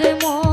对吗？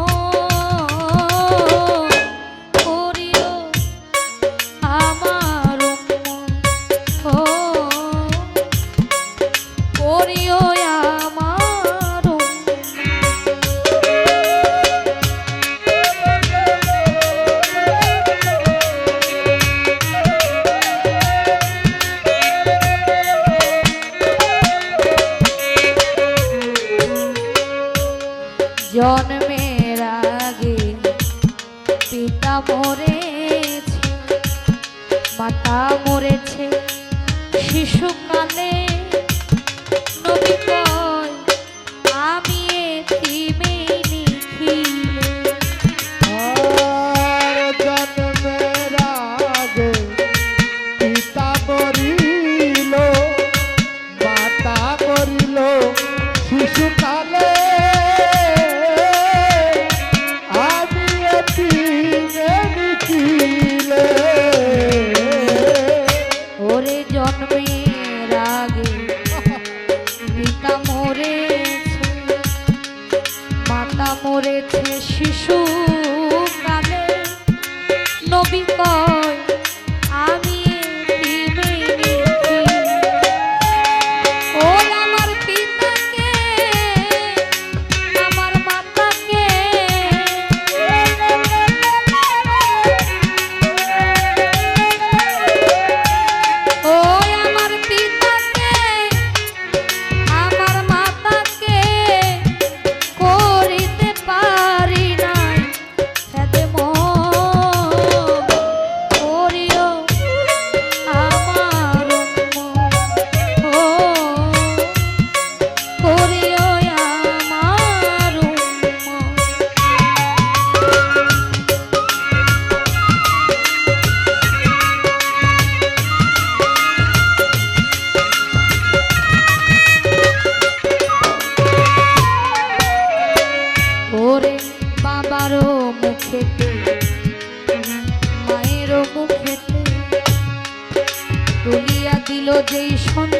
তুলিয়া দিল যেই সন্তান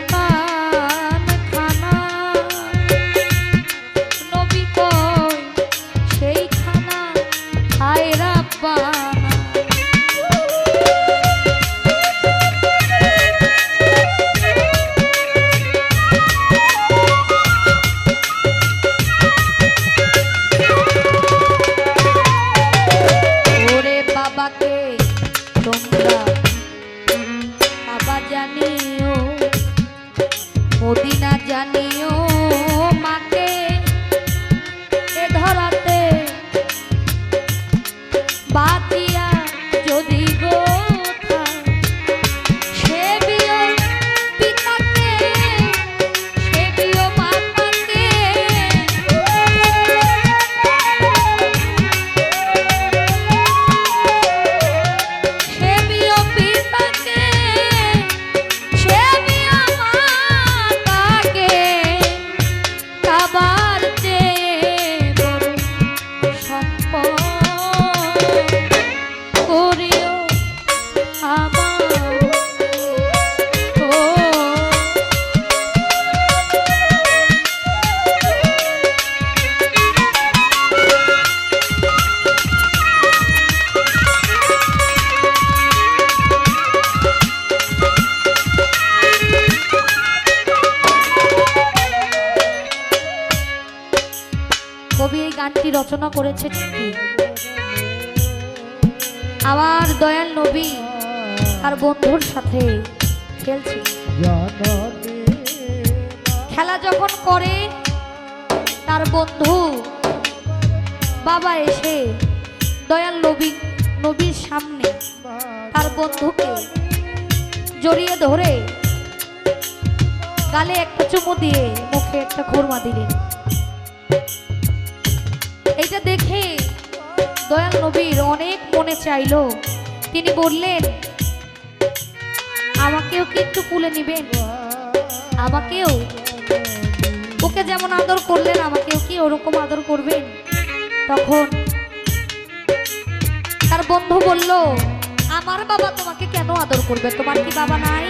মদিনা জানিও রচনা করেছে ঠিকই। আমার দয়াল নবী আর বন্ধুর সাথে খেলছে খেলা যখন করে, তার বন্ধু বাবা এসে দয়াল নবী, নবীর সামনে তার বন্ধুকে জড়িয়ে ধরে গালে একটা চুমু দিয়ে মুখে একটা খুরমা দিলেন। এটা দেখে দয়াল নবীর অনেক মনে চাইলো। তিনি বললেন, আমাকেও কি একটু কুলে নিবেন? আমাকেও? ওকে যেমন আদর করলেন, আমাকেও কি ওরকম আদর করবেন? তখন তার বন্ধু বলল, আমার বাবা তোমাকে কেন আদর করবে? তোমার কি বাবা নাই?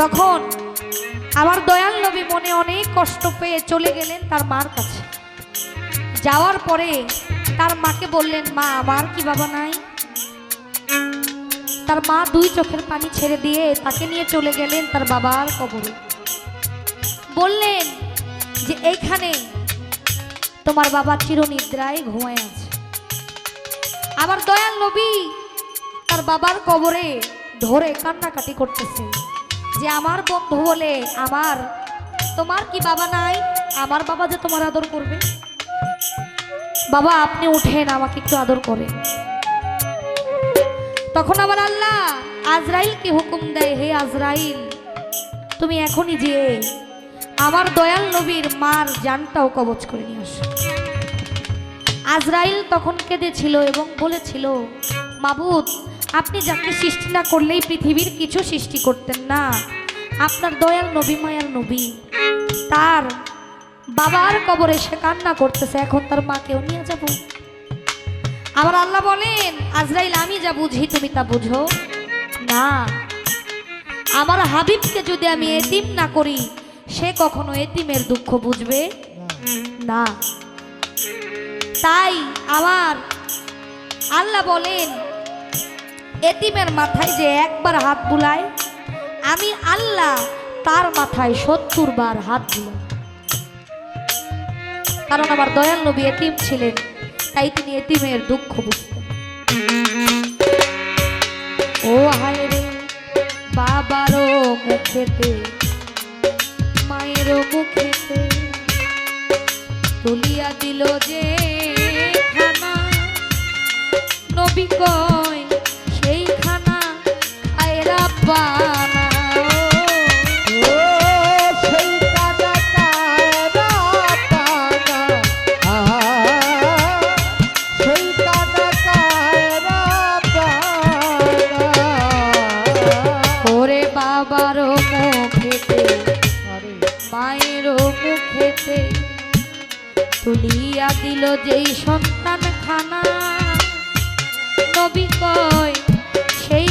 তখন আমার দয়াল নবী মনে অনেক কষ্ট পেয়ে চলে গেলেন তার মার কাছে। যাওয়ার পরে তার মাকে বললেন, মা, আমার কি বাবা নাই? তার মা দুই চোখের পানি ছেড়ে দিয়ে তাকে নিয়ে চলে গেলেন তার বাবার কবরে। বললেন যে, এইখানে তোমার বাবা চিরনিদ্রায় ঘুমায় আছে। আমার দয়াল নবী তার বাবার কবরে ধরে কান্নাকাটি করতেছে। যে আমার বন্ধু বলে আমার, তোমার কি বাবা নাই? আমার বাবা যে তোমার আদর করবে? বাবা, আপনি উঠেন, আমাকে একটু আদর করে তখন আমার আল্লাহ আজরাইলকে হুকুম দেয় হে আজরাইল? তুমি এখনই যে আমার দয়াল নবীর মার জানটাও কবচ করে নিয়ে আসো। আজরাইল তখন কেঁদেছিল এবং বলেছিল, মাবুদ আপনি যাকে সৃষ্টি না করলেই পৃথিবীর কিছু সৃষ্টি করতেন না। আপনার দয়াল নবী, মায়ার নবী। তার বাবার কবরে সে কান্না করতেছে, এখন তার মাকেও নিয়ে যাব। আমার আল্লাহ বলেন, আজরাইল, আমি যা বুঝি তুমি তা বুঝো। না, আমার হাবিবকে যদি আমি এতিম না করি, সে কখনো এতিমের দুঃখ বুঝবে? না। তাই আমার আল্লাহ বলেন এতিমের মাথায় যে একবার হাত বুলায় আমি আল্লাহ তার মাথায় সত্তর বার হাত বুলাই। কারণ আমার দয়াল নবী এতিম ছিলেন, তাই তিনি এতিমের দুঃখ বুঝতেন। ও হায় রে বাবারও মুখেতে, মায়েরও মুখেতে তুলিয়া দিল যে নবী কয় তুলিয়া দিল যেই সন্তান খানা নবী কয় সেই